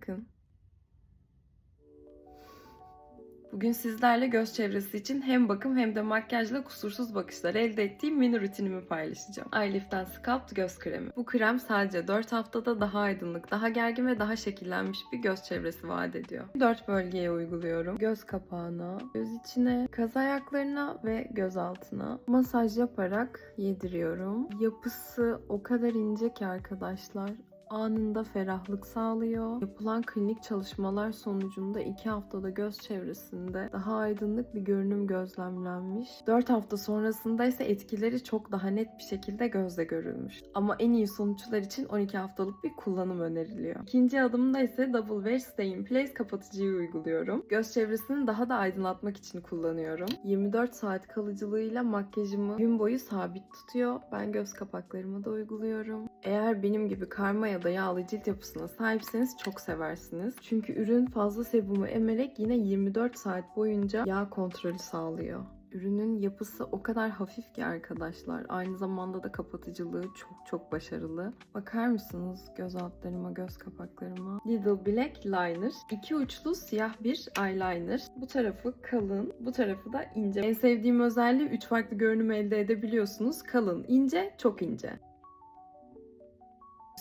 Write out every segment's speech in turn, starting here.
bakın. Bugün sizlerle göz çevresi için hem bakım hem de makyajla kusursuz bakışlar elde ettiğim mini rutinimi paylaşacağım. Eyelif'ten Sculpt göz kremi. Bu krem sadece 4 haftada daha aydınlık, daha gergin ve daha şekillenmiş bir göz çevresi vaat ediyor. 4 bölgeye uyguluyorum. Göz kapağına, göz içine, kaz ayaklarına ve göz altına masaj yaparak yediriyorum. Yapısı o kadar ince ki arkadaşlar anında ferahlık sağlıyor. Yapılan klinik çalışmalar sonucunda 2 haftada göz çevresinde daha aydınlık bir görünüm gözlemlenmiş. 4 hafta sonrasında ise etkileri çok daha net bir şekilde gözle görülmüş. Ama en iyi sonuçlar için 12 haftalık bir kullanım öneriliyor. İkinci adımda ise Double Wear Stay in Place kapatıcıyı uyguluyorum. Göz çevresini daha da aydınlatmak için kullanıyorum. 24 saat kalıcılığıyla makyajımı gün boyu sabit tutuyor. Ben göz kapaklarıma da uyguluyorum. Eğer benim gibi karma ya da yağlı cilt yapısına sahipseniz çok seversiniz. Çünkü ürün fazla sebumu emerek yine 24 saat boyunca yağ kontrolü sağlıyor. Ürünün yapısı o kadar hafif ki arkadaşlar. Aynı zamanda da kapatıcılığı çok çok başarılı. Bakar mısınız göz altlarıma, göz kapaklarıma? Lidl Black Liner. İki uçlu siyah bir eyeliner. Bu tarafı kalın, bu tarafı da ince. En sevdiğim özelliği 3 farklı görünüm elde edebiliyorsunuz. Kalın, ince, çok ince.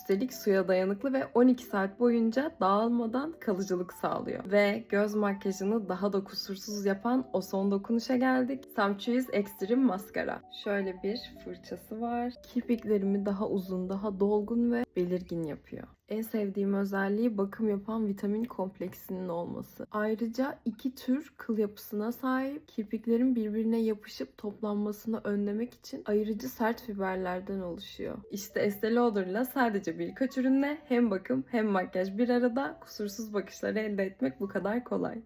Üstelik suya dayanıklı ve 12 saat boyunca dağılmadan kalıcılık sağlıyor. Ve göz makyajını daha da kusursuz yapan o son dokunuşa geldik. Samchoice Extreme Mascara. Şöyle bir fırçası var. Kirpiklerimi daha uzun, daha dolgun ve belirgin yapıyor. En sevdiğim özelliği bakım yapan vitamin kompleksinin olması. Ayrıca iki tür kıl yapısına sahip kirpiklerin birbirine yapışıp toplanmasını önlemek için ayırıcı sert fiberlerden oluşuyor. İşte Estee Lauder'la sadece birkaç ürünle hem bakım hem makyaj bir arada kusursuz bakışları elde etmek bu kadar kolay.